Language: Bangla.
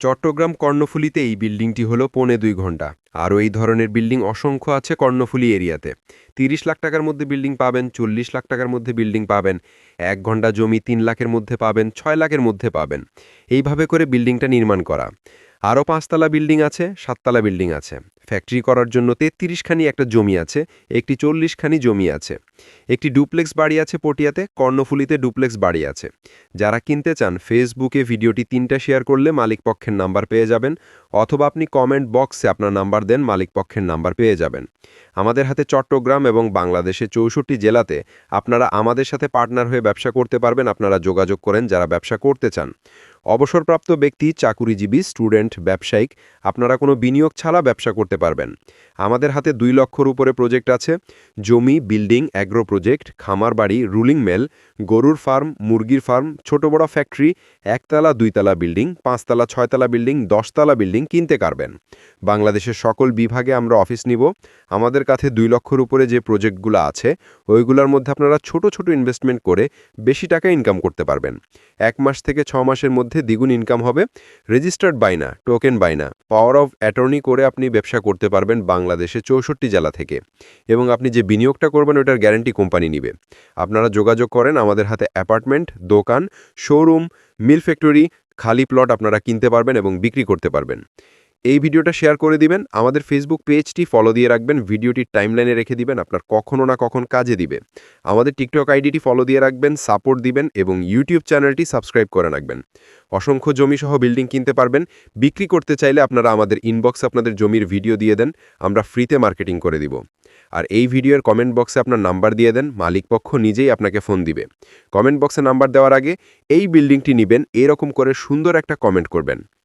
চট্টগ্রাম কর্ণফুলিতে এই বিল্ডিংটি হলো পৌনে দুই ঘণ্টা আরও এই ধরনের বিল্ডিং অসংখ্য আছে কর্ণফুলি এরিয়াতে। তিরিশ লাখ টাকার মধ্যে বিল্ডিং পাবেন, চল্লিশ লাখ টাকার মধ্যে বিল্ডিং পাবেন, এক ঘণ্টা জমি তিন লাখের মধ্যে পাবেন, ছয় লাখের মধ্যে পাবেন। এইভাবে করে বিল্ডিংটা নির্মাণ করা। আরও পাঁচতলা বিল্ডিং আছে, সাততলা বিল্ডিং আছে। ফ্যাক্টরি করার জন্য তেত্রিশখানি একটা জমি আছে, একটি চল্লিশখানি জমি আছে। একটি ডুপ্লেক্স বাড়ি আছে পটিয়াতে, কর্ণফুলিতে ডুপ্লেক্স বাড়ি আছে। যারা কিনতে চান, ফেসবুকে ভিডিওটি তিনটা শেয়ার করলে মালিক পক্ষের নাম্বার পেয়ে যাবেন, অথবা আপনি কমেন্ট বক্সে আপনার নাম্বার দেন, মালিক পক্ষের নাম্বার পেয়ে যাবেন। আমাদের হাতে চট্টগ্রাম এবং বাংলাদেশে চৌষট্টি জেলাতে আপনারা আমাদের সাথে পার্টনার হয়ে ব্যবসা করতে পারবেন, আপনারা যোগাযোগ করেন, যারা ব্যবসা করতে চান। অবসরপ্রাপ্ত ব্যক্তি, চাকুরিজীবী, স্টুডেন্ট, ব্যবসায়িক, আপনারা কোনো বিনিয়োগ ছাড়া ব্যবসা করতে পারবেন। আমাদের হাতে দুই লক্ষর উপরে প্রজেক্ট আছে। জমি, বিল্ডিং, অ্যাগ্রো প্রজেক্ট, খামার বাড়ি, রুলিং মেল, গরুর ফার্ম, মুরগির ফার্ম, ছোট বড় ফ্যাক্টরি, একতলা, দুইতলা বিল্ডিং, পাঁচতলা, ছয়তলা বিল্ডিং, দশতলা বিল্ডিং কিনতে পারবেন। বাংলাদেশের সকল বিভাগে আমরা অফিস নিব। আমাদের কাছে দুই লক্ষর উপরে যে প্রজেক্টগুলো আছে, ওইগুলোর মধ্যে আপনারা ছোট ছোট ইনভেস্টমেন্ট করে বেশি টাকা ইনকাম করতে পারবেন। এক মাস থেকে ছ মাসের মধ্যে দ্বিগুণ ইনকাম হবে। রেজিস্টার্ড বাইনা টোকেন বাইনা পাওয়ার অফ অ্যাটর্নি করে আপনি ব্যবসা করতে পারবেন বাংলাদেশে চৌষট্টি জেলা থেকে। এবং আপনি যে বিনিয়োগটা করবেন, ওটার গ্যারান্টি কোম্পানি নিবে। আপনারা যোগাযোগ করেন আমাদের হাতে অ্যাপার্টমেন্ট দোকান শোরুম মিল ফ্যাক্টরি খালি প্লট আপনারা কিনতে পারবেন এবং বিক্রি করতে পারবেন। এই ভিডিওটা শেয়ার করে দিবেন, আমাদের ফেসবুক পেজটি ফলো দিয়ে রাখবেন ভিডিওটি টাইমলাইনে রেখে দিবেন, আপনার কখনো না কখন কাজে দিবে। আমাদের টিকটক আইডিটি ফলো দিয়ে রাখবেন সাপোর্ট দিবেন এবং ইউটিউব চ্যানেলটি সাবস্ক্রাইব করে রাখবেন। অসংখ্য জমি সহ বিল্ডিং কিনতে পারবেন, বিক্রি করতে চাইলে আপনারা আমাদের ইনবক্সে আপনাদের জমির ভিডিও দিয়ে দেন, আমরা ফ্রিতে মার্কেটিং করে দিব। আর এই ভিডিওর কমেন্ট বক্সে আপনার নাম্বার দিয়ে দেন মালিক পক্ষ নিজেই আপনাকে ফোন দিবে। কমেন্ট বক্সে নাম্বার দেওয়ার আগে এই বিল্ডিংটি নেবেন, এরকম করে সুন্দর একটা কমেন্ট করবেন।